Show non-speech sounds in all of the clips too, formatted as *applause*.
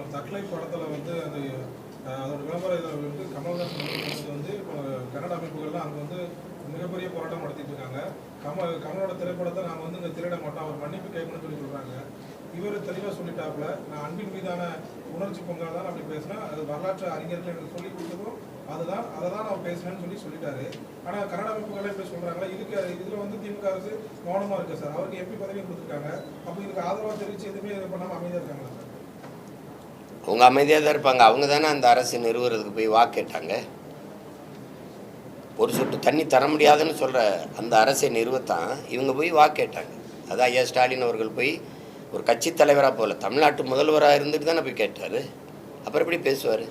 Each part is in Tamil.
இப்போ தக்லை படத்தில் வந்து அந்த அதோட விளம்பர இதில் வந்து கமல்ஹாசன் வந்து இப்போ கன்னட அமைப்புகள்லாம் அங்கே வந்து மிகப்பெரிய போராட்டம் நடத்திட்டு இருக்காங்க. கமல் கமலோட திரைப்படத்தை நாங்கள் வந்து இங்கே திரையிட மாட்டோம் அவர் மன்னிப்பு கேட்கணும்னு சொல்லி சொல்கிறாங்க இவர் தெளிவாக சொல்லிட்டாப்புல நான் அன்பின் மீதான உணர்ச்சி பொங்கல் தான் அப்படி பேசினேன் அது வரலாற்று அறிஞர்கள் எனக்கு சொல்லி கொடுத்ததும் அதுதான் அதை தான் நான் பேசுனேன்னு சொல்லி சொல்லிட்டாரு. ஆனால் கன்னட அமைப்புகளே இப்போ சொல்கிறாங்களா இதுக்கு இதில் வந்து திமுக அரசு மௌனமாக இருக்கு சார்? அவருக்கு எம்பி பதவி கொடுத்துருக்காங்க. அப்போ இதுக்கு ஆதரவாக தெரிவித்து எதுவுமே இது பண்ணாமல் அமைதியாக இருக்காங்களா? அவங்க அமைதியாக தான் இருப்பாங்க. அவங்க தானே அந்த அரசு நிறுவுறதுக்கு போய் வாக்கு கேட்டாங்க. ஒரு சொட்டு தண்ணி தர முடியாதுன்னு சொல்கிற அந்த அரசை நிறுவத்தான். இவங்க போய் வாக்கு கேட்டாங்க. அதான் ஐயா ஸ்டாலின் அவர்கள் போய் ஒரு கட்சி தலைவராக போகல தமிழ்நாட்டு முதல்வராக இருந்துட்டு தானே போய் கேட்டார். அப்புறம் எப்படி பேசுவார்?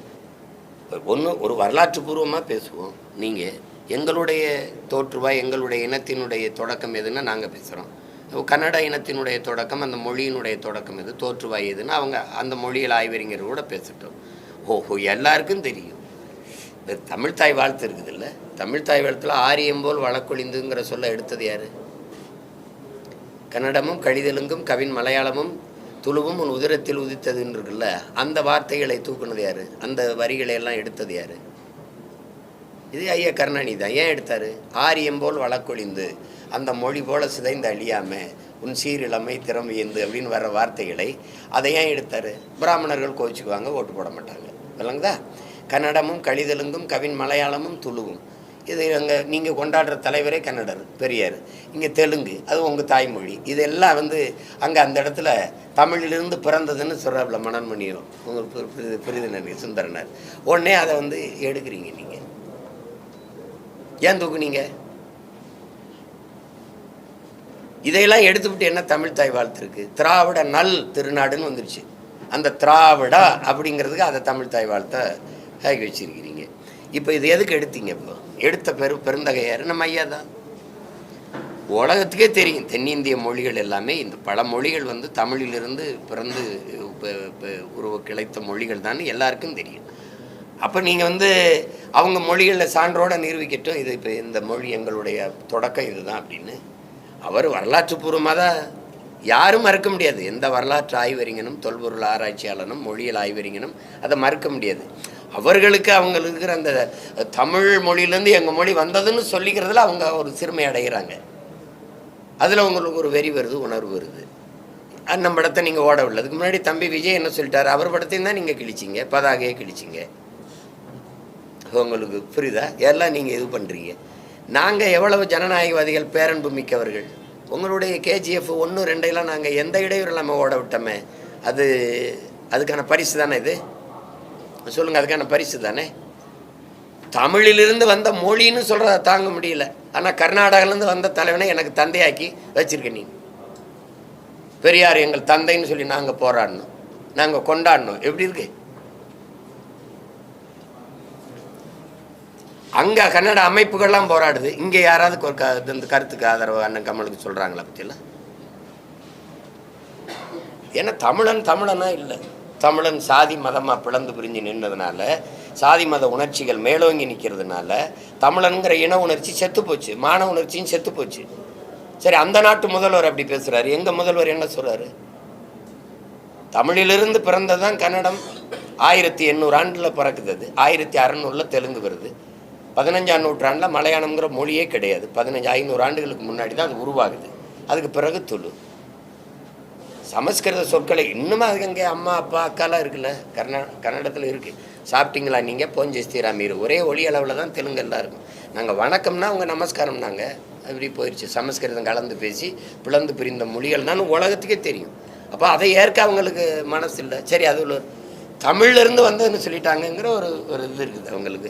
ஒன்று ஒரு வரலாற்று பூர்வமாக பேசுவோம். நீங்கள் எங்களுடைய தோற்றுவாய் எங்களுடைய இனத்தினுடைய தொடக்கம் எதுன்னா நாங்கள் பேசுகிறோம் கன்னட இனத்தினுடைய தொடக்கம் அந்த மொழியினுடைய தொடக்கம் இது தோற்றுவாய் எதுன்னு அவங்க அந்த மொழியில் ஆய்வறிஞர் கூட பேசிட்டோம். ஓஹோ எல்லாருக்கும் தெரியும். இந்த தமிழ்த்தாய் வாழ்த்து இருக்குது இல்லை தமிழ்த்தாய் வாழ்த்துல ஆரியம் போல் வழக்கொழிந்துங்கிற சொல்ல எடுத்தது யார்? கன்னடமும் கழிதெலுங்கும் கவின் மலையாளமும் துளுவும் உன் உதிரத்தில் உதித்ததுன்னு இருக்குல்ல? அந்த வார்த்தைகளை தூக்குனது யார்? அந்த வரிகளை எல்லாம் எடுத்தது யாரு? இது ஐயா கருணாநிதி தான். ஏன் எடுத்தார்? ஆரியம் போல் வழக்கொழிந்து அந்த மொழி போல சிதைந்து அழியாமல் உன் சீரிழமை திறமையந்து அப்படின்னு வர வார்த்தைகளை அதை ஏன் எடுத்தார்? பிராமணர்கள் கோச்சிக்குவாங்க ஓட்டு போட மாட்டாங்க. விளங்குதா? கன்னடமும் கழிதலுங்கும் கவின் மலையாளமும் துளுவும் இது அங்கே நீங்கள் கொண்டாடுற தலைவரே கன்னடர் பெரியார். இங்கே தெலுங்கு அது உங்கள் தாய்மொழி. இதெல்லாம் வந்து அங்கே அந்த இடத்துல தமிழிலிருந்து பிறந்ததுன்னு சொல்கிறாப்புல பண்ணிடும் உங்களுக்கு பிரிதினர் சுந்தரனர். உடனே அதை வந்து எடுக்கிறீங்க நீங்கள் ஏன் தூக்குனீங்க? இதையெல்லாம் எடுத்துவிட்டு என்ன தமிழ் தாய் வாழ்த்துருக்கு? திராவிட நல் திருநாடுன்னு வந்துருச்சு. அந்த திராவிடா அப்படிங்கிறதுக்கு அதை தமிழ் தாய் வாழ்த்தை ஆகி வச்சிருக்கிறீங்க. இப்போ இது எதுக்கு எடுத்தீங்க இப்போ? எடுத்த பெரு பெருந்தகையார் நம்ம ஐயா தான். உலகத்துக்கே தெரியும். தென்னிந்திய மொழிகள் எல்லாமே இந்த பல மொழிகள் வந்து தமிழிலிருந்து பிறந்து உருவ கிளைத்த மொழிகள் தான் எல்லாருக்கும் தெரியும். அப்போ நீங்கள் வந்து அவங்க மொழிகளில் சான்றோட நிரூபிக்கட்டும். இது இப்போ இந்த மொழி எங்களுடைய தொடக்கம் இதுதான் அப்படின்னு. அவர் வரலாற்று பூர்வமாக தான் யாரும் மறுக்க முடியாது. எந்த வரலாற்று ஆய்வறிஞனும் தொல்பொருள் ஆராய்ச்சியாளனும் மொழியியல் ஆய்வறிஞனும் அதை மறுக்க முடியாது. அவர்களுக்கு அவங்களுக்கு இருக்கிற அந்த தமிழ் மொழியிலேருந்து எங்கள் மொழி வந்ததுன்னு சொல்லிக்கிறதுல அவங்க ஒரு சிறுமை அடைகிறாங்க. அதில் அவங்களுக்கு ஒரு வெறி வருது உணர்வு வருது. நம்ம படத்தை நீங்கள் ஓட அதுக்கு முன்னாடி தம்பி விஜய் என்ன சொல்லிட்டார்? அவர் படத்தையும் தான் நீங்கள் கிழிச்சிங்க பதாகையே கிழிச்சிங்க. உங்களுக்கு புரியுதா? எல்லாம் நீங்கள் இது பண்ணுறீங்க நாங்கள் எவ்வளவு ஜனநாயகவாதிகள் பேரன்பு மிக்கவர்கள்? உங்களுடைய கேஜிஎஃப் ஒன்று ரெண்டையெல்லாம் நாங்கள் எந்த இடையூறு இல்லாமல் ஓட விட்டோமே? அது அதுக்கான பரிசு தானே இது? சொல்லுங்கள் அதுக்கான பரிசு தானே? தமிழிலிருந்து வந்த மொழின்னு சொல்கிறத தாங்க முடியல. ஆனால் கர்நாடகாலேருந்து வந்த தலைவனை எனக்கு தந்தையாக்கி வச்சுருக்கேன் நீ. பெரியார் எங்கள் தந்தைன்னு சொல்லி நாங்கள் போராடணும். நாங்கள் கொண்டாடணும். எப்படி இருக்கு? அங்கே கன்னட அமைப்புகள்லாம் போராடுது. இங்கே யாராவது ஒரு க- இந்த கருத்துக்கு ஆதரவு அண்ணன் கமலுக்கு சொல்கிறாங்களா பற்றியெல்லாம் ஏன்னா தமிழன் தமிழனா இல்லை. தமிழன் சாதி மதமாக பிளந்து பிரிஞ்சு நின்றதுனால சாதி மத உணர்ச்சிகள் மேலோங்கி நிற்கிறதுனால தமிழனுங்கிற இன உணர்ச்சி செத்து போச்சு. மான உணர்ச்சியும் செத்து போச்சு. சரி அந்த நாட்டு முதல்வர் அப்படி பேசுறாரு. எங்க முதல்வர் என்ன சொல்றாரு? தமிழிலிருந்து பிறந்ததுதான் கன்னடம். ஆயிரத்தி எண்ணூறு ஆண்டில் பிறக்குது அது. ஆயிரத்தி அறநூறில் தெலுங்கு வருது. பதினஞ்சாம் நூற்றாண்டில் மலையாளம்ங்கிற மொழியே கிடையாது. பதினஞ்சு ஐநூறு ஆண்டுகளுக்கு முன்னாடி தான் அது உருவாகுது. அதுக்கு பிறகு துளு. சமஸ்கிருத சொற்களை இன்னும் அதுக்கு அங்கே அம்மா அப்பா அக்காலாம் இருக்குல்ல? கர்நா கன்னடத்தில் இருக்குது சாப்பிட்டீங்களா நீங்கள் போஞ்சஸ்திரா மீறு ஒரே ஒளி அளவில் தான் தெலுங்கெல்லாம் இருக்கும். நாங்கள் வணக்கம்னா அவங்க நமஸ்காரம் நாங்கள் அப்படி போயிடுச்சு சமஸ்கிருதம் கலந்து பேசி பிளந்து பிரிந்த மொழிகள் தான் உலகத்துக்கே தெரியும். அப்போ அதை ஏற்க அவங்களுக்கு மனசு இல்லை சரி அது தமிழ்லேருந்து தமிழ்ல இருந்து வந்ததுன்னு சொல்லிட்டாங்கங்கிற ஒரு ஒரு இது இருக்குது அவங்களுக்கு.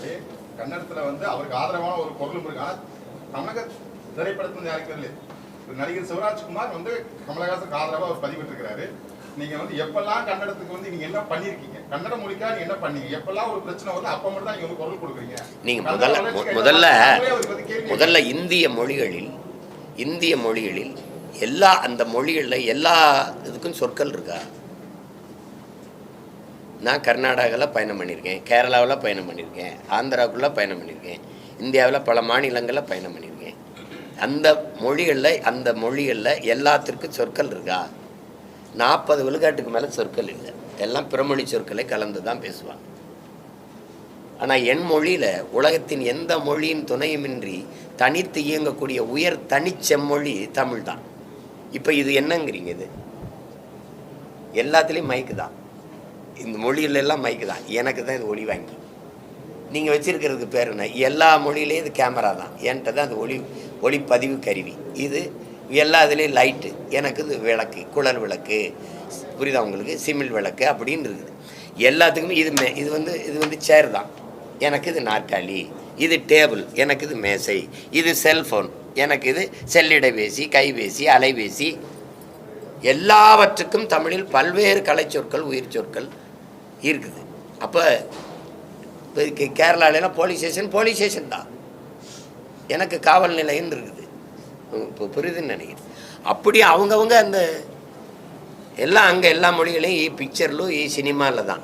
அதே கன்னடத்துல வந்து அவருக்கு ஆதரவான ஒரு குரலும் இருக்கு. தமிழக திரைப்படத்துல யாருக்கு தெரியல. ஒரு நடிகர் சிவராஜ்குமார் வந்து கமலஹாசனுக்கு ஆதரவா அவர் பதிவிட்டிருக்கிறாரு. நீங்க வந்து எப்பெல்லாம் கன்னடத்துக்கு வந்து நீங்க என்ன பண்ணிருக்கீங்க? கன்னட மொழிக்காக நீங்க என்ன பண்ணீங்க? எப்பெல்லாம் ஒரு பிரச்சனை வருது அப்ப மட்டும் தான் நீங்க வந்து குரல் கொடுக்குறீங்க. நீங்க முதல்ல முதல்ல முதல்ல இந்திய மொழிகளில் இந்திய மொழிகளில் எல்லா அந்த மொழிகளில் எல்லா இதுக்கும் சொற்கள் இருக்கா? நான் கர்நாடகாவில் பயணம் பண்ணியிருக்கேன் கேரளாவில் பயணம் பண்ணியிருக்கேன் ஆந்திராவுக்குள்ளே பயணம் பண்ணியிருக்கேன் இந்தியாவில் பல மாநிலங்களில் பயணம் பண்ணியிருக்கேன். அந்த மொழிகளில் அந்த மொழிகளில் எல்லாத்திற்கும் சொற்கள் இருக்கா? நாற்பது விழுக்காட்டுக்கு மேலே சொற்கள் இல்லை. எல்லாம் பிறமொழி சொற்களை கலந்து தான் பேசுவாங்க. ஆனால் என் மொழியில் உலகத்தின் எந்த மொழியின் துணையுமின்றி தனித்து இயங்கக்கூடிய உயர் தனிச்செம்மொழி தமிழ் தான் இப்போ இது என்னங்கிறீங்க இது? எல்லாத்துலேயும் மைக்கு தான். இந்த மொழியில எல்லாம் மைக்கு தான். எனக்கு தான் இது ஒளி வாங்கி. நீங்கள் வச்சுருக்கிறது பேர் என்ன? எல்லா மொழியிலையும் இது கேமரா தான். என்கிட்ட தான் அது ஒளி ஒளிப்பதிவு கருவி. இது எல்லா இதுலேயும் லைட்டு எனக்கு இது விளக்கு குழல் விளக்கு. புரியுதா உங்களுக்கு? சிமிழ் விளக்கு அப்படின்னு இருக்குது. எல்லாத்துக்குமே இது மே இது வந்து இது வந்து சேர் தான். எனக்கு இது நாற்காலி. இது டேபிள் எனக்கு இது மேசை. இது செல்ஃபோன் எனக்கு இது செல்லிடைபேசி கைபேசி அலைபேசி. எல்லாவற்றுக்கும் தமிழில் பல்வேறு கலைச்சொற்கள் உயிர் சொற்கள் இருக்குது. அப்போ இப்போ கே- கேரளாலலாம் போலீஸ் ஸ்டேஷன் போலீஸ் ஸ்டேஷன் தான். எனக்கு காவல் நிலையம் இருக்குது. இப்போ புரியுதுன்னு நினைக்கிறேன். அப்படி அவங்கவங்க அந்த எல்லாம் அங்கே எல்லா மொழிகளையும் பிக்சர்லும் சினிமாவில் தான்.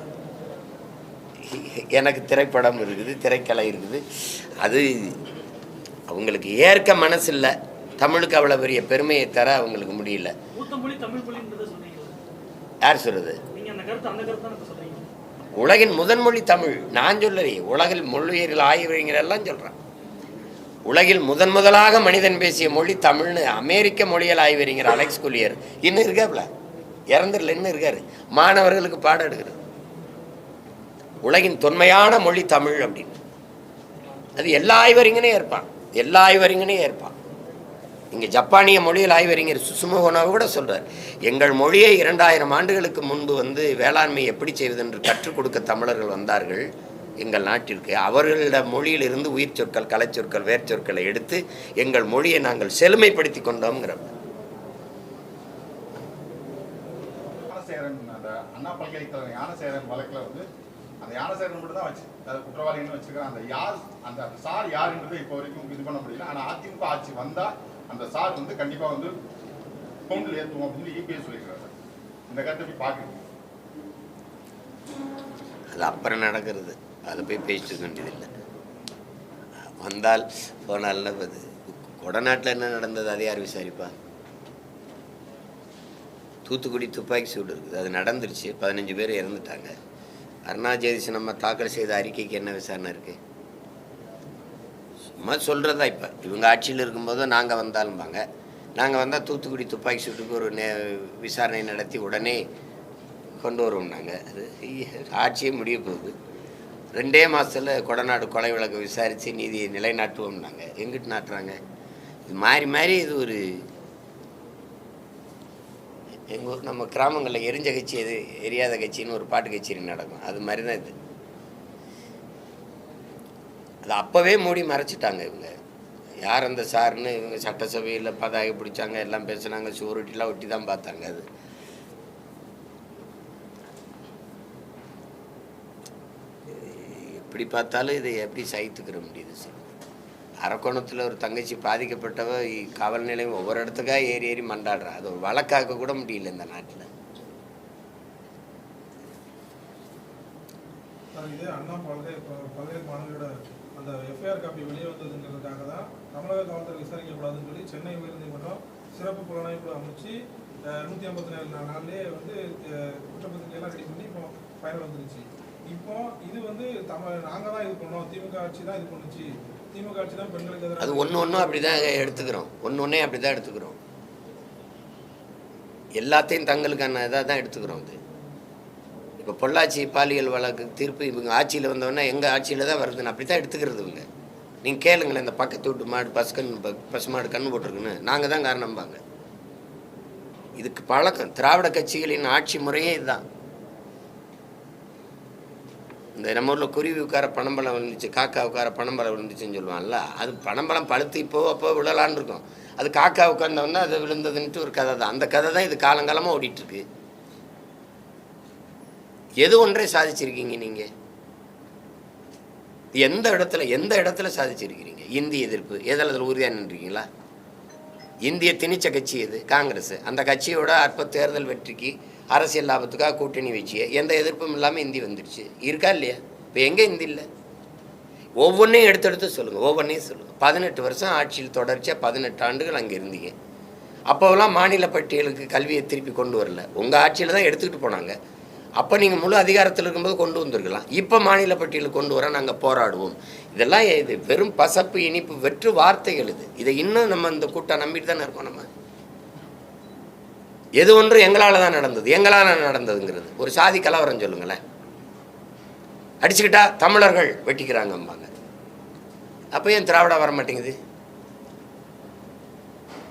எனக்கு திரைப்படம் இருக்குது திரைக்கலை இருக்குது. அது அவங்களுக்கு ஏற்க மனசு இல்லை தமிழுக்கு அவ்வளோ பெரிய பெருமையை தர அவங்களுக்கு முடியல. யார் சொல்கிறது உலகின் முதன்மொழி தமிழ். நான் சொல்லலையே உலகில் மொழியியல் ஆய்வுங்கிறெல்லாம் எல்லாம் சொல்கிறேன் உலகில் முதன் முதலாக மனிதன் பேசிய மொழி தமிழ்னு அமெரிக்க மொழியில் ஆய்வறிஞர் அலெக்ஸ் குலியர் இன்னும் இருக்காப்ல? இறந்துடல இன்னும் இருக்காரு. மாணவர்களுக்கு பாடம் எடுக்கிறது. உலகின் தொன்மையான மொழி தமிழ் அப்படின்னு. அது எல்லா ஆய்வறிஞனே ஏற்பான். எல்லா ஆய்வறிஞனே ஏற்பான். இங்கே ஜப்பானிய மொழியில் ஆய்வறிஞர் சுசுமோகனாவை கூட சொல்கிறார் எங்கள் மொழியை இரண்டாயிரம் ஆண்டுகளுக்கு முன்பு வந்து வேளாண்மை எப்படி செய்வது என்று கற்றுக் கொடுக்க தமிழர்கள் வந்தார்கள் எங்கள் நாட்டிற்கு. அவர்களோட மொழியிலிருந்து உயிர் சொற்கள் கலைச்சொற்கள் வேர்ச்சொற்களை எடுத்து எங்கள் மொழியை நாங்கள் செழுமைப்படுத்தி கொண்டோங்கிறோம் ஞானசேகரன் அந்த அண்ணா பல்கலைக்கழக ஞானசேகரன் வழக்குல வந்து அந்த ஞானசேகரன் மட்டும் தான் வச்சு குற்றவாளின்னு வச்சிருக்காங்க அந்த யார் அந்த அந்த சார் யாருன்றது இப்போ வரைக்கும் இது பண்ண முடியல. ஆனால் அதிமுக ஆட்சி வந்தால் அந்த சார் வந்து கண்டிப்பாக வந்து கவுண்டில் ஏற்றுவோம் அப்படின்னு இபிஎஸ் சொல்லியிருக்காரு இந்த கருத்தை போய் பார்க்குறீங்க அது அப்புறம் நடக்கிறது. அதை போய் பேசிட்டு வேண்டியதில்லை. வந்தால் போனால்னா அது கொடநாட்டில் என்ன நடந்தது அதை யார் விசாரிப்பா? தூத்துக்குடி துப்பாக்கி சூடு இருக்குது. அது நடந்துருச்சு. பதினஞ்சு பேர் இறந்துட்டாங்க. அருணா ஜெயதிஷ் நம்ம தாக்கல் செய்த அறிக்கைக்கு என்ன விசாரணை இருக்குது சும்மா சொல்கிறதா இப்போ. இவங்க ஆட்சியில் இருக்கும்போது நாங்கள் வந்தாலும்பாங்க. நாங்கள் வந்தால் தூத்துக்குடி துப்பாக்கி சூட்டுக்கு ஒரு நே விசாரணை நடத்தி உடனே கொண்டு வருவோம் நாங்கள் அது ஆட்சியே முடிய போகுது. ரெண்டே மாதத்தில் கொடநாடு கொலை வழக்கு விசாரித்து நீதியை நிலைநாட்டுவோம் நாங்கள் எங்கிட்டு நாட்டுறாங்க? இது மாறி மாறி இது ஒரு எங்கள் ஊர் நம்ம கிராமங்களில் எரிஞ்ச கட்சி எது எரியாத கட்சின்னு ஒரு பாட்டு கச்சேரி நடக்கும். அது மாதிரி தான் இது. அது அப்போவே மூடி மறைச்சிட்டாங்க இவங்க. யார் அந்த சார்னு இவங்க சட்டசபையில் பதாகி பிடிச்சாங்க எல்லாம் பேசுனாங்க சூரிட்டிலாம் ஒட்டி தான் பார்த்தாங்க அது. எப்படி பார்த்தாலும் இதை எப்படி சகித்துக்கிற முடியுது சார்? அரக்கோணத்தில் ஒரு தங்கச்சி பாதிக்கப்பட்டவ காவல் நிலையம் ஒவ்வொரு இடத்துக்காக ஏறி ஏறி மண்டாடுறா. அது ஒரு வழக்காக்க கூட முடியல இந்த நாட்டில். அண்ணா பல்கலை பல்கலை மாணவர்களோட அந்த எஃப்ஐஆர் காப்பி வெளியே வந்ததுங்கிறதுக்காக தான் தமிழக காவல்துறை விசாரிக்கக்கூடாதுன்னு சொல்லி சென்னை உயர்நீதிமன்றம் சிறப்பு புலனாய்வு அமைச்சு நூற்றி ஐம்பத்தி நாலு நாள்லேயே வந்து குற்றப்பத்திரிகையெல்லாம் ரெடி பண்ணி இப்போ ஃபைனல் வந்துருச்சு. இப்போ இது வந்து தமிழ் நாங்கள் தான் இது பண்ணோம். திமுக ஆட்சி தான் இது பண்ணுச்சு. திமுக ஆட்சி தான் பெண்களுக்கு எதிராக அது ஒன்று ஒன்றும் அப்படி தான் எடுத்துக்கிறோம். ஒன்று ஒன்றே அப்படி தான் எடுத்துக்கிறோம். எல்லாத்தையும் தங்களுக்கான இதாக தான் எடுத்துக்கிறோம் அது. இப்போ பொள்ளாச்சி பாலியல் வழக்கு தீர்ப்பு இவங்க ஆட்சியில் வந்தவொடனே எங்கள் ஆட்சியில் தான் வருதுன்னு அப்படி தான் எடுத்துக்கிறது இவங்க. நீங்கள் கேளுங்களேன் இந்த பக்கத்து வீட்டு மாடு பசு கண் ப- பசு மாடு கண் போட்டிருக்குன்னு. நாங்கள் தான் காரணம்பாங்க. இதுக்கு பழக்கம். திராவிட கட்சிகளின் ஆட்சி முறையே இதுதான். இந்த நம்ம ஊரில் குருவி உட்கார பணம்பழம் விழுந்துச்சு காக்கா உட்கார பணம்பழம் விழுந்துச்சுன்னு சொல்லுவான்ல அது பணம்பழம் பழுத்து இப்போ அப்போ விழலான்னு இருக்கும். அது காக்கா உட்கார்ந்தவொடனே அது விழுந்ததுன்ட்டு ஒரு கதை தான். அந்த கதை தான் இது காலங்காலமாக ஓடிட்டுருக்கு எது ஒன்றை சாதிச்சிருக்கீங்க நீங்கள் எந்த இடத்துல எந்த இடத்துல சாதிச்சிருக்கிறீங்க? இந்திய எதிர்ப்பு எதில் அதில் உறுதியாக நின்றீங்களா இந்திய திணிச்ச கட்சி எது? காங்கிரஸ். அந்த கட்சியோட அற்ப தேர்தல் வெற்றிக்கு அரசியல் லாபத்துக்காக கூட்டணி வச்சு எந்த எதிர்ப்பும் இல்லாமல் இந்தி வந்துடுச்சு இருக்கா இல்லையா? இப்போ எங்கே இந்தி இல்லை? ஒவ்வொன்றையும் எடுத்து எடுத்து சொல்லுங்கள் ஒவ்வொன்றையும் சொல்லுங்கள் பதினெட்டு வருஷம் ஆட்சியில் தொடர்ச்சியாக பதினெட்டு ஆண்டுகள் அங்கே இருந்தீங்க. அப்போவெல்லாம் மாநில பட்டியலுக்கு கல்வியை திருப்பி கொண்டு வரல. உங்கள் ஆட்சியில் தான் எடுத்துக்கிட்டு போனாங்க. அப்போ நீங்கள் முழு அதிகாரத்தில் இருக்கும்போது கொண்டு வந்திருக்கலாம். இப்போ மாநில பட்டியலில் கொண்டு வர நாங்கள் போராடுவோம். இதெல்லாம் இது வெறும் பசப்பு இனிப்பு வெற்று வார்த்தைகள் இது. இதை இன்னும் நம்ம இந்த கூட்டம் நம்பிட்டு தானே இருக்கோம் நம்ம? எது ஒன்று எங்களால் தான் நடந்தது. எங்களால் நடந்ததுங்கிறது. ஒரு சாதி கலவரம் சொல்லுங்களேன். அடிச்சுக்கிட்டா தமிழர்கள் வெட்டிக்கிறாங்கம்பாங்க. அப்போ ஏன் திராவிடா வர மாட்டேங்குது?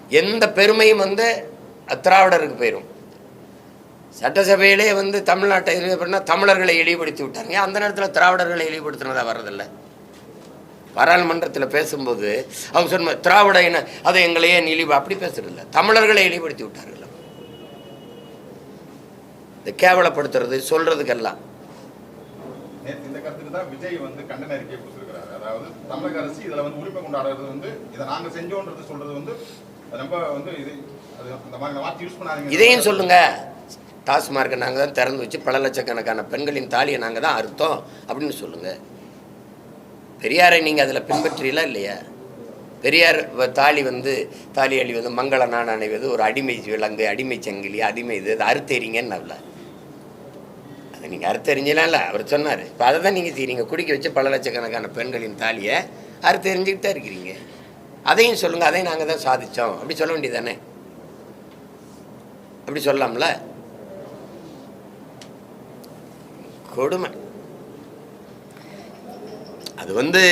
எந்த பெருமையும் வந்து திராவிடருக்கு போயிடும் சட்டசபையிலே வந்து தமிழ்நாட்டை இது தமிழர்களை இழிவுபடுத்தி விட்டாங்க. அந்த நேரத்தில் திராவிடர்களை இழிவுபடுத்தினதா வர்றதில்லை? பாராளுமன்றத்தில் பேசும்போது அவங்க சொன்ன திராவிட இன அதை எங்களையே இழிவு? அப்படி பேசுறதில்ல. தமிழர்களை இழிவுபடுத்தி விட்டார்கள் இந்த கேவலப்படுத்துறது சொல்றதுக்கெல்லாம். இந்த கருத்துக்கு தான் விஜய் வந்து கண்டன அறிக்கை கொடுத்திருக்கிறாரு. அதாவது தமிழக அரசு இதுல வந்து உரிமை கொண்டாடுறது வந்து இதை நாங்க செஞ்சோன்றது சொல்றது வந்து ரொம்ப வந்து இது அது அந்த மாதிரி வார்த்தை யூஸ் பண்ணாதீங்க. இதையும் சொல்லுங்க. டாஸ்மார்க்கை நாங்கள் தான் திறந்து வச்சு பல லட்சக்கணக்கான பெண்களின் தாலியை நாங்கள் தான் அறுத்தோம் அப்படின்னு சொல்லுங்கள் பெரியாரை நீங்கள் அதில் பின்பற்றீங்களா இல்லையா? பெரியார் வ- தாலி வந்து தாலி அழிவது மங்கள நான் அணைவது ஒரு அடிமை விலங்கு அடிமை சங்கிலி அடிமை இது அதை அறுத்தெறிங்கன்னு அவல அதை நீங்கள் அறுத்தெறிஞ்சலாம் இல்லை அவர் சொன்னார். இப்போ அதை தான் நீங்கள் செய்கிறீங்க குடிக்க வச்சு பல லட்சக்கணக்கான பெண்களின் தாலியை அறுத்தெறிஞ்சிக்கிட்டு தான் இருக்கிறீங்க. அதையும் சொல்லுங்கள் அதையும் நாங்கள் தான் சாதித்தோம் அப்படி சொல்ல வேண்டியதானே அப்படி சொல்லலாம்ல? கொடுமை. அது வந்து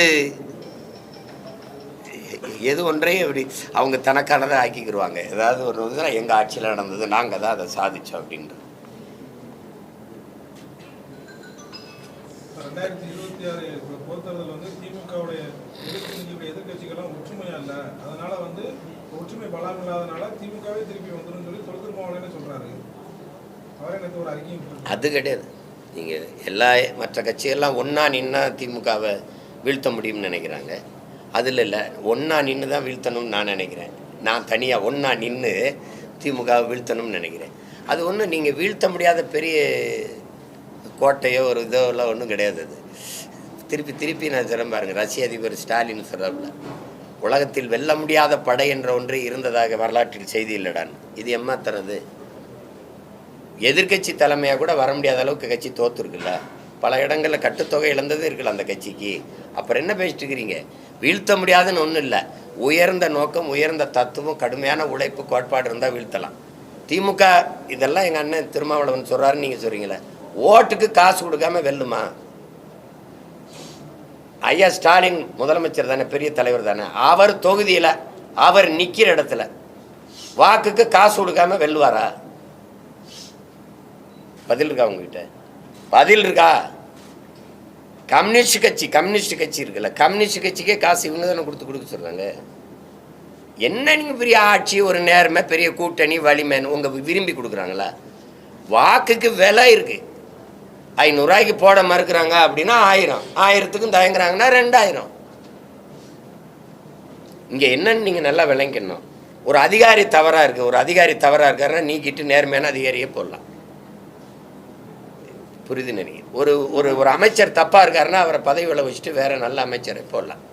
எது ஒன்றையும் இப்படி அவங்க தனக்கானதை ஆக்கிக்கிடுவாங்க ஏதாவது ஒரு வந்து எங்கள் ஆட்சியில் நடந்தது நாங்கள் தான் அதை சாதித்தோம் அப்படின்றது. ரெண்டாயிரத்தி இருபத்தி ஆறு பொறுத்தவரையில் வந்து திமுகவுடைய எதிர்க்கட்சிகள்லாம் ஒற்றுமையா இல்லை. அதனால வந்து ஒற்றுமை பலம் இல்லாதனால திமுகவே திருப்பி வந்துடும் சொல்லி திருமாவளவனே சொல்றாரு. அவரே நேற்று ஒரு அறிக்கையும் விட்டிருக்காரு. அது கிடையாது. நீங்கள் எல்லா மற்ற கட்சிகள்லாம் ஒன்றா நின்னா திமுகவை வீழ்த்த முடியும்னு நினைக்கிறாங்க. அதில் இல்லை ஒன்றா நின்று தான் வீழ்த்தணும்னு நான் நினைக்கிறேன். நான் தனியாக ஒன்றா நின்று திமுகவை வீழ்த்தணும்னு நினைக்கிறேன். அது ஒன்றும் நீங்கள் வீழ்த்த முடியாத பெரிய கோட்டையோ ஒரு இதோ எல்லாம் ஒன்றும் கிடையாது அது. திருப்பி திருப்பி நான் சொல்ல பாருங்க ரஷ்ய அதிபர் ஸ்டாலின் சொல்கிறாப்புல உலகத்தில் வெல்ல முடியாத படை என்ற ஒன்று இருந்ததாக வரலாற்றில் செய்தி இல்லைடான் இது எம்மாத்திரது எதிர்க்கட்சி தலைமையாக கூட வர முடியாத அளவுக்கு கட்சி தோத்துருக்குல்ல? பல இடங்களில் கட்டுத்தொகை இழந்ததே இருக்குல்ல அந்த கட்சிக்கு? அப்புறம் என்ன பேசிட்டு இருக்கிறீங்க? வீழ்த்த முடியாதுன்னு ஒன்றும் இல்லை. உயர்ந்த நோக்கம் உயர்ந்த தத்துவம் கடுமையான உழைப்பு கோட்பாடு இருந்தால் வீழ்த்தலாம். திமுக இதெல்லாம் எங்கள் அண்ணன் திருமாவளவன் சொல்கிறாருன்னு நீங்கள் சொல்கிறீங்களே ஓட்டுக்கு காசு கொடுக்காம வெல்லுமா? ஐயா ஸ்டாலின் முதலமைச்சர் தானே பெரிய தலைவர் தானே. அவர் தொகுதியில் அவர் நிற்கிற இடத்துல வாக்குக்கு காசு கொடுக்காம வெல்லுவாரா? பதில் இருக்கா உங்ககிட்ட? பதில் இருக்கா? கம்யூனிஸ்ட் கட்சி கம்யூனிஸ்ட் கட்சி இருக்குல்ல கம்யூனிஸ்ட் கட்சிக்கே காசு இவங்க தானே கொடுத்து கொடுக்க சொல்கிறாங்க என்ன நீங்கள் பெரிய ஆட்சி ஒரு நேர்மை பெரிய கூட்டணி வலிமைன்னு உங்கள் விரும்பி கொடுக்குறாங்களா? வாக்குக்கு விலை இருக்குது ஐநூறுரூவாய்க்கு போட மறுக்கிறாங்க அப்படின்னா ஆயிரம். ஆயிரத்துக்கும் தயங்குறாங்கன்னா ரெண்டாயிரம். இங்கே என்னன்னு நீங்கள் நல்லா விளங்கிக்கணும். ஒரு அதிகாரி தவறாக இருக்குது ஒரு அதிகாரி தவறாக இருக்காருன்னா நீக்கிட்டு நேர்மையான அதிகாரியே போடலாம். புரியுது நினைக்கிறேன் ஒரு ஒரு ஒரு அமைச்சர் தப்பாக இருக்காருன்னா அவரை பதவியில் வச்சுட்டு வேறு நல்ல அமைச்சரை போடலாம்.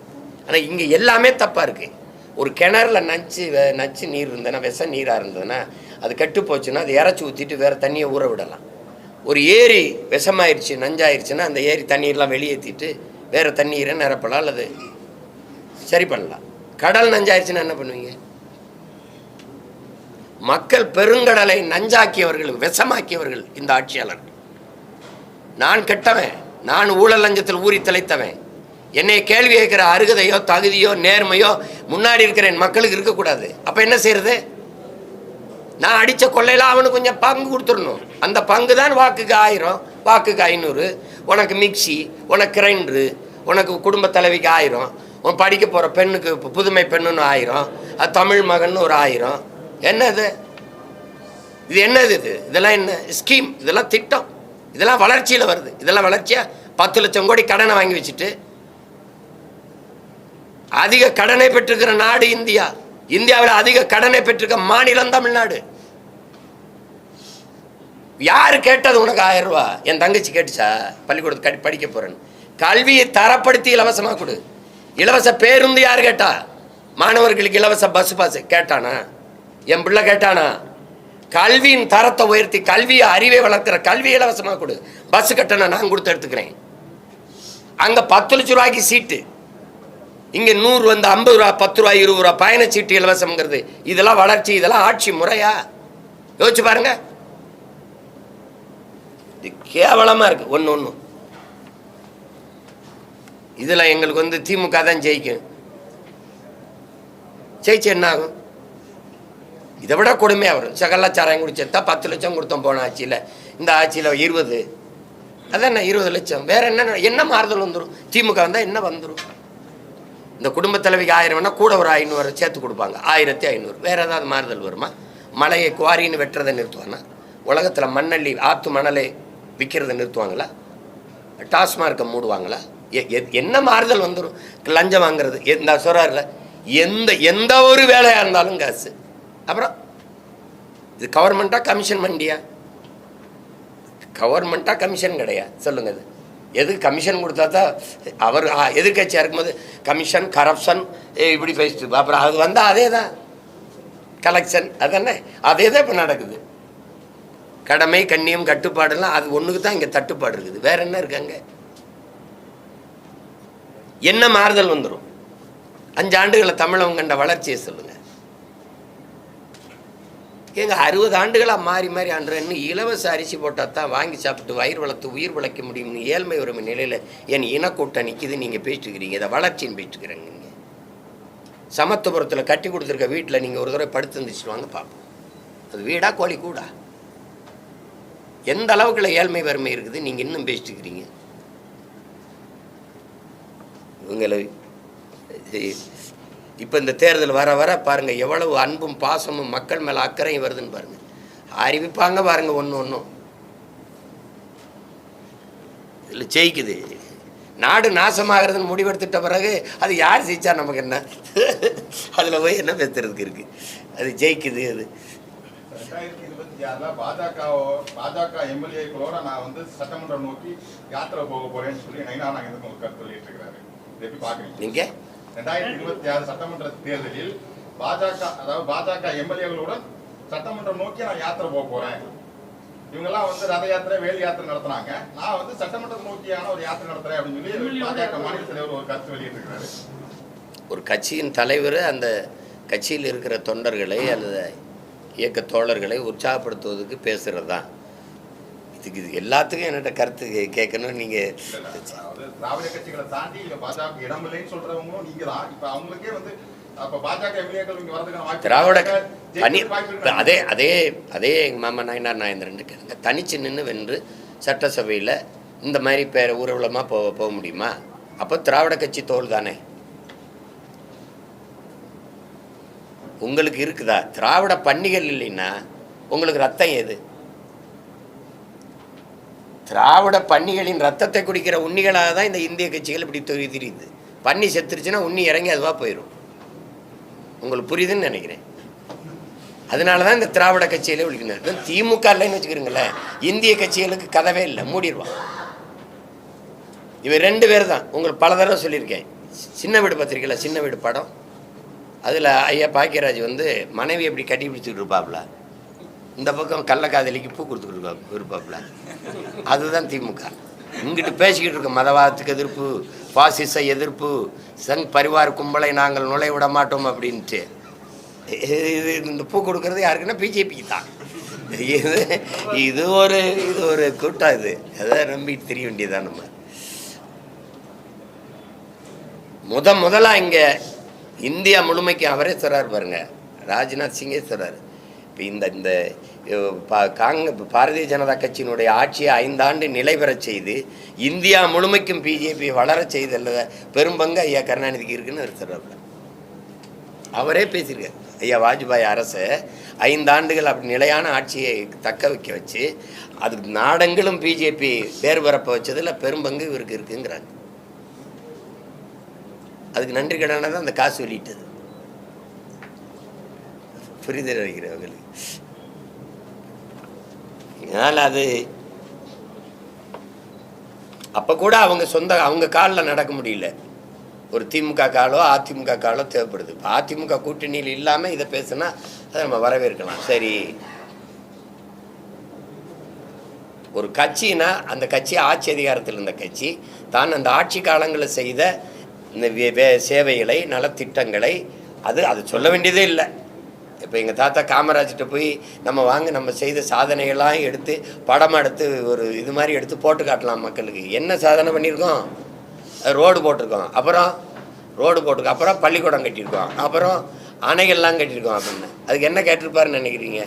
ஆனால் இங்கே எல்லாமே தப்பாக இருக்குது ஒரு கிணறுல நச்சு நச்சு நீர் இருந்ததுன்னா விஷ நீராக இருந்ததுன்னா அது கெட்டு போச்சுன்னா அது இறச்சி ஊற்றிட்டு வேற தண்ணியை ஊற விடலாம். ஒரு ஏரி விஷமாயிருச்சு நஞ்சாயிருச்சுன்னா அந்த ஏரி தண்ணீர்லாம் வெளியேற்றிட்டு வேற தண்ணீரை நிரப்பலாம் அல்லது சரி பண்ணலாம். கடல் நஞ்சாயிருச்சுன்னா என்ன பண்ணுவீங்க? மக்கள் பெருங்கடலை நஞ்சாக்கியவர்கள் விஷமாக்கியவர்கள் இந்த ஆட்சியாளர்கள். நான் கெட்டவன் நான் ஊழல் லஞ்சத்தில் ஊறி தலைத்தவன் என்னை கேள்வி கேட்கிற அருகதையோ தகுதியோ நேர்மையோ முன்னாடி இருக்கிற என் மக்களுக்கு இருக்கக்கூடாது. அப்போ என்ன செய்யறது நான் அடித்த கொள்ளையில அவனுக்கு கொஞ்சம் பங்கு கொடுத்துடணும். அந்த பங்கு தான் வாக்குக்கு ஆயிரம் வாக்குக்கு ஐநூறு. உனக்கு மிக்சி உனக்கு கிரைண்டரு உனக்கு குடும்ப தலைவிக்கு ஆயிரம். உன் படிக்க போகிற பெண்ணுக்கு புதுமை பெண்ணுன்னு ஆயிரம். அது தமிழ் மகன் ஒரு ஆயிரம். என்னது? இது என்னது இது? இதெல்லாம் என்ன? ஸ்கீம் இதெல்லாம் திட்டம். இதெல்லாம் வளர்ச்சியில் வருது. இதெல்லாம் வளர்ச்சியாக பத்து லட்சம் கோடி கடனை வாங்கி வச்சுட்டு அதிக கடனை பெற்றிருக்கிற நாடு இந்தியா. இந்தியாவில் அதிக கடனை பெற்றிருக்க மாநிலம் தமிழ்நாடு. யார் கேட்டது உனக்கு ஆயிரம் ரூபா? என் தங்கச்சி கேட்டுச்சா? பள்ளிக்கூடத்து படிக்க போறேன்னு. கல்வியை தரப்படுத்தி இலவசமாக கொடு. இலவச பேருந்து யார் கேட்டா? மாணவர்களுக்கு இலவச பஸ் பாஸ் கேட்டானா? என் பிள்ளை கேட்டானா? கல்வியின் தரத்தை உயர்த்தி கல்வியை அறிவை வளர்க்குற கல்வி இலவசமாக கொடு. பஸ் கட்டணம் நான் கொடுத்து எடுத்துக்கிறேன். அங்கே பத்து லட்ச ரூபாய்க்கு சீட்டு இங்கே நூறு வந்து ஐம்பது ரூபா பத்து ரூபா இருபது ரூபா பயணச்சீட்டு இலவசம்ங்கிறது. இதெல்லாம் வளர்ச்சி இதெல்லாம் ஆட்சி முறையா? யோசிச்சு பாருங்க. இது கேவலமாக இருக்கு. ஒன்று ஒன்று இதில் எங்களுக்கு வந்து திமுக தான் ஜெயிக்கும். ஜெயிச்சு என்ன ஆகும்? இதை விட கொடுமையாக வரும் சகலாச்சாரம் குடிச்சா பத்து லட்சம் கொடுத்தோம் போன ஆட்சியில். இந்த ஆட்சியில் இருபது. அதான் இருபது லட்சம். வேற என்ன என்ன மாறுதல் வந்துடும் திமுக வந்தால் என்ன வந்துடும் இந்த குடும்ப தலைவிக்கு ஆயிரம் வேணால் கூட ஒரு ஐநூறு சேர்த்து கொடுப்பாங்க. ஆயிரத்தி ஐநூறு. வேற ஏதாவது மாறுதல் வருமா? மலையை குவாரின்னு வெட்டுறதை நிறுத்துவானா? உலகத்தில் மண்ணள்ளி ஆற்று மணலை விற்கிறத நிறுத்துவாங்களா? டாஸ்மார்க்கை மூடுவாங்களா? எ- என்ன மாறுதல் வந்துடும் லஞ்சம் வாங்குறது இந்த சொல்கிறார்ல எந்த எந்த ஒரு வேலையாக இருந்தாலும் காசு. அப்புறம் இது கவர்மெண்ட்டா கமிஷன் மண்டியா கவர்மெண்ட்டாக கமிஷன் கிடையாது சொல்லுங்க இது. எதுக்கு கமிஷன் கொடுத்தா தான் அவர் ஆ, இருக்கும்போது கமிஷன் கரப்ஷன் இப்படி பேசிட்டு அப்புறம் அது வந்தால் அதே தான். கலெக்ஷன் அதானே அதே தான் இப்போ நடக்குது. கடமை கண்ணியம் கட்டுப்பாடுலாம் அது ஒன்றுக்கு தான் இங்கே தட்டுப்பாடு இருக்குது. வேற என்ன இருக்காங்க என்ன மாறுதல் வந்துடும் அஞ்சு ஆண்டுகளை தமிழகம் கண்ட வளர்ச்சியை சொல்லுங்கள் ஏங்க அறுபது ஆண்டுகளாக மாறி மாறி ஆண்டுறேன்னு இலவச அரிசி போட்டால் தான் வாங்கி சாப்பிட்டு வயிறு வளர்த்து உயிர் வளர்க்க முடியும்னு ஏழ்மை உரிமை நிலையில் என் இனக்கூட்டம் நிற்கிது நீங்கள் பேசிட்டுக்கிறீங்க. இதை வளர்ச்சின்னு பேசிட்டுக்கிறேங்க நீங்கள் சமத்துவபுரத்தில் கட்டி கொடுத்துருக்க வீட்டில் நீங்கள் ஒரு தடவை படுத்து இருந்துச்சு வாங்க பார்ப்போம் அது வீடா கோழி கூடா? எந்த அளவுக்குள்ள ஏழ்மை வறுமை இருக்குது? நீங்கள் இன்னும் பேசிட்டுக்கிறீங்க. இவங்களை இப்போ இந்த தேர்தல் வர வர பாருங்கள் எவ்வளவு அன்பும் பாசமும் மக்கள் மேலே அக்கறையும் வருதுன்னு பாருங்கள் அறிவிப்பாங்க பாருங்கள் ஒன்று ஒன்றும் இதில் ஜெயிக்குது. நாடு நாசமாகிறதுன்னு முடிவெடுத்துட்ட பிறகு அது யார் ஜெயிச்சா நமக்கு என்ன? அதில் போய் என்ன பேசுறதுக்கு இருக்குது அது ஜெயிக்குது அது. பாஜக பாஜக எம்எல்ஏக்களோட நான் வந்து சட்டமன்றம் நோக்கி யாத்திரை போக போறேன்னு சொல்லி நைனா நாங்க இருந்து ஒரு கருத்து இதை எப்படி பாக்குறீங்க? நீங்கள் ரெண்டாயிரத்தி இருபத்தி ஆறு சட்டமன்ற தேர்தலில் பாஜக அதாவது பாஜக எம்எல்ஏகளுடன் சட்டமன்றம் நோக்கி நான் யாத்திரை போக போறேன். இவங்கெல்லாம் வந்து ரத யாத்திரை வேல் யாத்திரை நடத்துனாங்க. நான் வந்து சட்டமன்றத்தை நோக்கியான ஒரு யாத்திரை நடத்துறேன் அப்படின்னு சொல்லி பாஜக மாநில தலைவர் ஒரு கருத்து வெளியிட்டிருக்கிறாரு. ஒரு கட்சியின் தலைவர் அந்த கட்சியில் இருக்கிற தொண்டர்களை அல்லது இயக்க தோழர்களை உற்சாகப்படுத்துவதற்கு பேசுகிறது தான் இதுக்கு இது எல்லாத்துக்கும் என்கிட்ட கருத்து கே- கேட்கணும் நீங்கள் திராவிட கட்சிகளை தாண்டி பாஜக தான். இப்ப அவங்களுக்கே வந்து திராவிட. அதே அதே அதே எங்கள் மாமா நாயனார் நாயந்திரன் கேளுங்க. தனிச்சு நின்று வென்று சட்டசபையில் இந்த மாதிரி பேர் ஊர்வலமாக போக போக முடியுமா? அப்போ திராவிட கட்சி தோல் தானே? உங்களுக்கு இருக்குதா? திராவிட பன்னிகள் இல்லைன்னா உங்களுக்கு ரத்தம் எது திராவிட பன்னிகளின் ரத்தத்தை குடிக்கிற உண்ணிகளாக தான் இந்த இந்திய கட்சிகள் இப்படி தொரி தெரியுது. பன்னி செத்துருச்சுன்னா உண்ணி இறங்கி அதுவாக போயிடும் உங்களுக்கு புரியுதுன்னு நினைக்கிறேன். அதனால தான் இந்த திராவிட கட்சியிலே ஒழிக்கணும் திமுக இல்லைன்னு வச்சுக்கிறீங்களேன் இந்திய கட்சிகளுக்கு கதவே இல்லை மூடிடுவான் இவன் ரெண்டு பேர் தான். உங்களுக்கு பல தடவை சொல்லியிருக்கேன். சின்ன வீடு பத்திரிக்கையில் சின்ன வீடு படம். அதில் ஐயா பாக்கியராஜ் வந்து மனைவி எப்படி கட்டி பிடிச்சிட்டு இருப்பாப்ல? இந்த பக்கம் கள்ளக்காதலிக்கு பூ கொடுத்துக்கிட்டு விருப்பாப்புல. அதுதான் திமுக. இங்கிட்டு பேசிக்கிட்டு இருக்கோம் மதவாதத்துக்கு எதிர்ப்பு பாசிச எதிர்ப்பு சங் பரிவார் கும்பலை நாங்கள் நுழைய விட மாட்டோம் அப்படின்ட்டு. இது இந்த பூ கொடுக்கறது யாருக்குன்னா பிஜேபிக்கு தான். இது இது ஒரு இது ஒரு கூட்டம் இது. அதை நம்பிட்டு தெரிய வேண்டியதான் நம்ம. முத முதலாக இங்கே இந்தியா முழுமைக்கு அவரே சொல்கிறார் பாருங்க. ராஜ்நாத் சிங்கே சொல்கிறார் இந்த இந்த காங்க பாரதிய ஜனதா கட்சியினுடைய ஆட்சியை ஐந்தாண்டு நிலை பெறச் செய்து இந்தியா முழுமைக்கும் பிஜேபி வளரச் செய்தல்ல பெரும்பங்கு ஐயா கருணாநிதிக்கு இருக்குன்னு அவர் சொல்றாரு அவரே பேசியிருக்காரு. ஐயா வாஜ்பாய் அரசை ஐந்தாண்டுகள் அப்படி நிலையான ஆட்சியை தக்க வைக்க வச்சு அதுக்கு நாடங்களும் பிஜேபி பேர் பரப்ப வச்சதில் பெரும்பங்கு இவருக்கு இருக்குங்கிறாங்க. அதுக்கு நன்றி கடனாக தான் அந்த காசு வெளியிட்டது. புரிதல் வைக்கிறவங்களுக்கு இதனால் அது அப்போ கூட அவங்க சொந்த அவங்க காலில் நடக்க முடியல. ஒரு திமுக காலோ அதிமுக காலோ தேவைப்படுது. இப்போ அதிமுக கூட்டணியில் இல்லாமல் இதை பேசுனா அதை நம்ம வரவேற்கலாம். சரி. ஒரு கட்சினா அந்த கட்சி ஆட்சி அதிகாரத்தில் இருந்த கட்சி தான் அந்த ஆட்சி காலங்களில் செய்த இந்த வே- வே- சேவைகளை நலத்திட்டங்களை அது அது சொல்ல வேண்டியதே இல்லை. இப்போ எங்கள் தாத்தா காமராஜ்கிட்ட போய் நம்ம வாங்க நம்ம செய்த சாதனைகள்லாம் எடுத்து படமாக எடுத்து ஒரு இது மாதிரி எடுத்து போட்டு காட்டலாம் மக்களுக்கு. என்ன சாதனை பண்ணியிருக்கோம்? ரோடு போட்டிருக்கோம். அப்புறம் ரோடு போட்டிருக்கோம் அப்புறம் பள்ளிக்கூடம் கட்டியிருக்கோம். அப்புறம் அணைகள்லாம் கட்டியிருக்கோம் அப்படின்னு. அதுக்கு என்ன கேட்டிருப்பாருன்னு நினைக்கிறீங்க?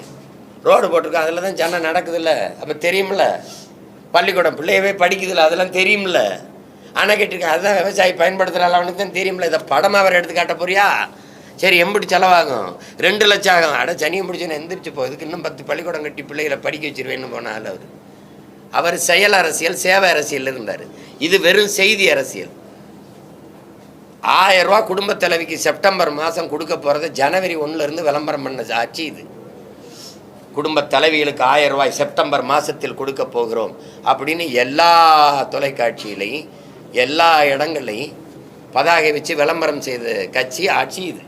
ரோடு போட்டிருக்கோம். அதில் தான் ஜனம் நடக்குதுல்ல. அப்போ தெரியுமில்ல பள்ளிக்கூடம் பிள்ளையவே படிக்குதுல்ல. அதெல்லாம் தெரியுமில்ல அணை கட்டியிருக்கேன் அதுதான் விவசாயி பயன்படுத்துகிறாள் அவனுக்கு தான் தெரியுமில்ல இதை படமாக அவர் எடுத்து காட்ட போறியா? சரி எம்பிடி செலவாகும். ரெண்டு லட்சம் ஆகும். அட சனியும் பிடிச்சோன்னு எந்திரிச்சு போகுதுக்கு இன்னும் பத்து பள்ளிக்கூடம் கட்டி பிள்ளைகளை படிக்க வச்சிருவேன்னு போனால் அவர். அவர் செயல் அரசியல் சேவை அரசியல் இருந்தார். இது வெறும் செய்தி அரசியல். ஆயிரம் ரூபா குடும்ப தலைவிக்கு செப்டம்பர் மாதம் கொடுக்க போகிறத ஜனவரி ஒன்றுலேருந்து விளம்பரம் பண்ண ஆட்சி இது. குடும்ப தலைவிகளுக்கு ஆயிரம் ரூபாய் செப்டம்பர் மாதத்தில் கொடுக்க போகிறோம் அப்படின்னு எல்லா தொலைக்காட்சியிலையும் எல்லா இடங்கள்லையும் பதாகை வச்சு விளம்பரம் செய்த கட்சி ஆட்சி இது.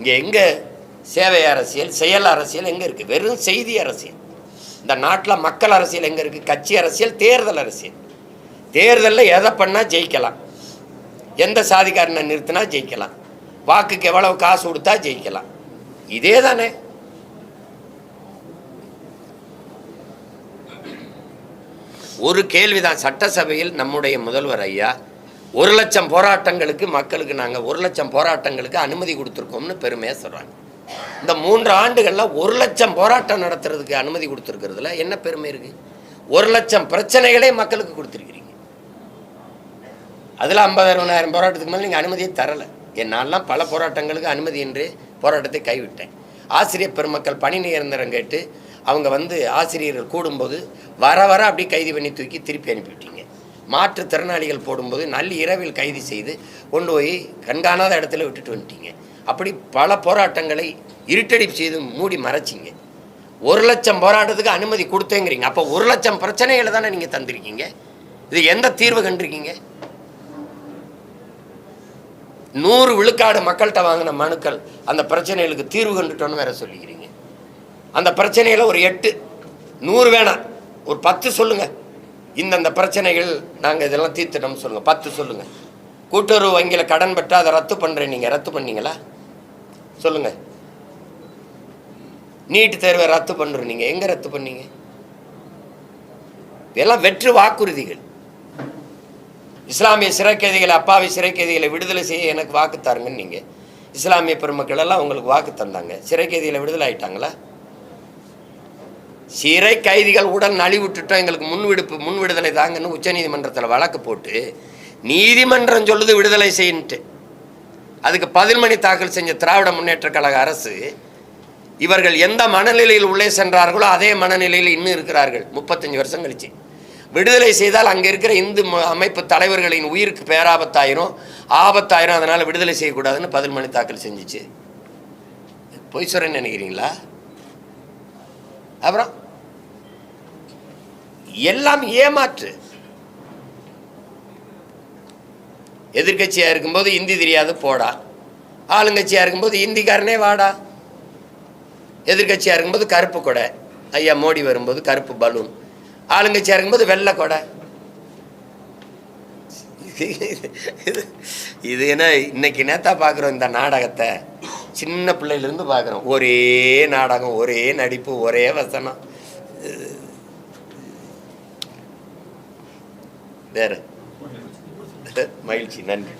இங்கே எங்கே சேவை அரசியல் செயல் அரசியல் எங்கே இருக்குது வெறும் செய்தி அரசியல். இந்த நாட்டில் மக்கள் அரசியல் எங்கே இருக்குது கட்சி அரசியல் தேர்தல் அரசியல். தேர்தலில் எதை பண்ணால் ஜெயிக்கலாம். எந்த சாதிக்காரனை நிறுத்தினா ஜெயிக்கலாம். வாக்குக்கு எவ்வளவு காசு கொடுத்தா ஜெயிக்கலாம். இதே தானே. ஒரு கேள்விதான். சட்டசபையில் நம்முடைய முதல்வர் ஐயா ஒரு லட்சம் போராட்டங்களுக்கு மக்களுக்கு நாங்கள் ஒரு லட்சம் போராட்டங்களுக்கு அனுமதி கொடுத்துருக்கோம்னு பெருமையாக சொல்கிறாங்க இந்த மூன்று ஆண்டுகளில் ஒரு லட்சம் போராட்டம் நடத்துறதுக்கு அனுமதி கொடுத்துருக்கிறதுல என்ன பெருமை இருக்குது ஒரு லட்சம் பிரச்சனைகளே மக்களுக்கு கொடுத்துருக்கிறீங்க. அதில் ஐம்பதாயிரம் போராட்டத்துக்கு மேலே நீங்கள் அனுமதியை தரலை. என்னாலாம் பல போராட்டங்களுக்கு அனுமதி என்று போராட்டத்தை கைவிட்டேன். ஆசிரியர் பெருமக்கள் பணி நிரந்தரம் கேட்டு அவங்க வந்து ஆசிரியர்கள் கூடும்போது வர வர அப்படியே கைது பண்ணி தூக்கி திருப்பி அனுப்பிவிட்டீங்க. மாற்றுத்திறனாளிகள் போடும்போது நல்ல இரவில் கைது செய்து கொண்டு போய் கண்காணாத இடத்துல விட்டுட்டு வந்துட்டீங்க. அப்படி பல போராட்டங்களை இருட்டடிப்பு செய்து மூடி மறைச்சிங்க. ஒரு லட்சம் போராட்டத்துக்கு அனுமதி கொடுத்தேங்கிறீங்க. அப்போ ஒரு லட்சம் பிரச்சனைகளை தானே நீங்கள் தந்திருக்கீங்க? இது எந்த தீர்வு கண்டிருக்கீங்க? நூறு விழுக்காடு மக்கள்கிட்ட வாங்கின மனுக்கள் அந்த பிரச்சனைகளுக்கு தீர்வு கண்டுட்டோன்னு வேற சொல்லிக்கிறீங்க. அந்த பிரச்சனையில் ஒரு எட்டு நூறு வேணாம். ஒரு பத்து சொல்லுங்கள் இந்தந்த பிரச்சனைகள் நாங்கள் இதெல்லாம் தீர்த்துட்டோம்னு சொல்லுங்கள் பத்து சொல்லுங்கள் கூட்டுறவு வங்கியில் கடன் பெற்று அதை ரத்து பண்ணுறேன் நீங்கள் ரத்து பண்ணீங்களா? சொல்லுங்கள் நீட்டு தேர்வை ரத்து பண்ணுறோம் நீங்கள் எங்கே ரத்து பண்ணீங்க? இதெல்லாம் வெற்று வாக்குறுதிகள். இஸ்லாமிய சிறைக்கைதிகளை அப்பாவி சிறைக்கைதிகளை விடுதலை செய்ய எனக்கு வாக்கு தாருங்கன்னு நீங்கள் இஸ்லாமிய பெருமக்கள் எல்லாம் உங்களுக்கு வாக்கு தந்தாங்க. சிறைக்கைதிகளை விடுதலை ஆயிட்டாங்களா? சிறை கைதிகள் உடல் நலிவுட்டுட்டோம் எங்களுக்கு முன் விடுப்பு முன் விடுதலை தாங்கன்னு உச்சநீதிமன்றத்தில் வழக்கு போட்டு நீதிமன்றம் சொல்லுது விடுதலை செய்யின்ட்டு. அதுக்கு பதில் மணி தாக்கல் செஞ்ச திராவிட முன்னேற்ற கழக அரசு இவர்கள் எந்த மனநிலையில் உள்ளே சென்றார்களோ அதே மனநிலையில் இன்னும் இருக்கிறார்கள். முப்பத்தஞ்சு வருஷம் கழிச்சு. விடுதலை செய்தால் அங்கே இருக்கிற இந்து ம- அமைப்பு தலைவர்களின் உயிருக்கு பேராபத்தாயிரும் ஆபத்தாயிரும். அதனால் விடுதலை செய்யக்கூடாதுன்னு பதில் மணி தாக்கல் செஞ்சுச்சு. பொய் சொல்றேன்னு நினைக்கிறீங்களா? அப்புறம்? எல்லாம் ஏமாற்று. எதிர்க்கட்சியா இருக்கும்போது இந்தி தெரியாது போடா. ஆளுங்கட்சியா இருக்கும்போது இந்திக்காரனே வாடா. எதிர்க்கட்சியா இருக்கும்போது கருப்பு கொடை. ஐயா மோடி வரும்போது கருப்பு பலூன். ஆளுங்கட்சியா இருக்கும்போது வெள்ளை கொடை. இது- இது என்ன இன்னைக்கு நேத்தா பார்க்குறோம் இந்த நாடகத்தை. சின்ன பிள்ளையிலேருந்து பார்க்குறோம் ஒரே நாடகம் ஒரே நடிப்பு ஒரே வசனம். வேற. *laughs* மகிழ்ச்சி நன்றி.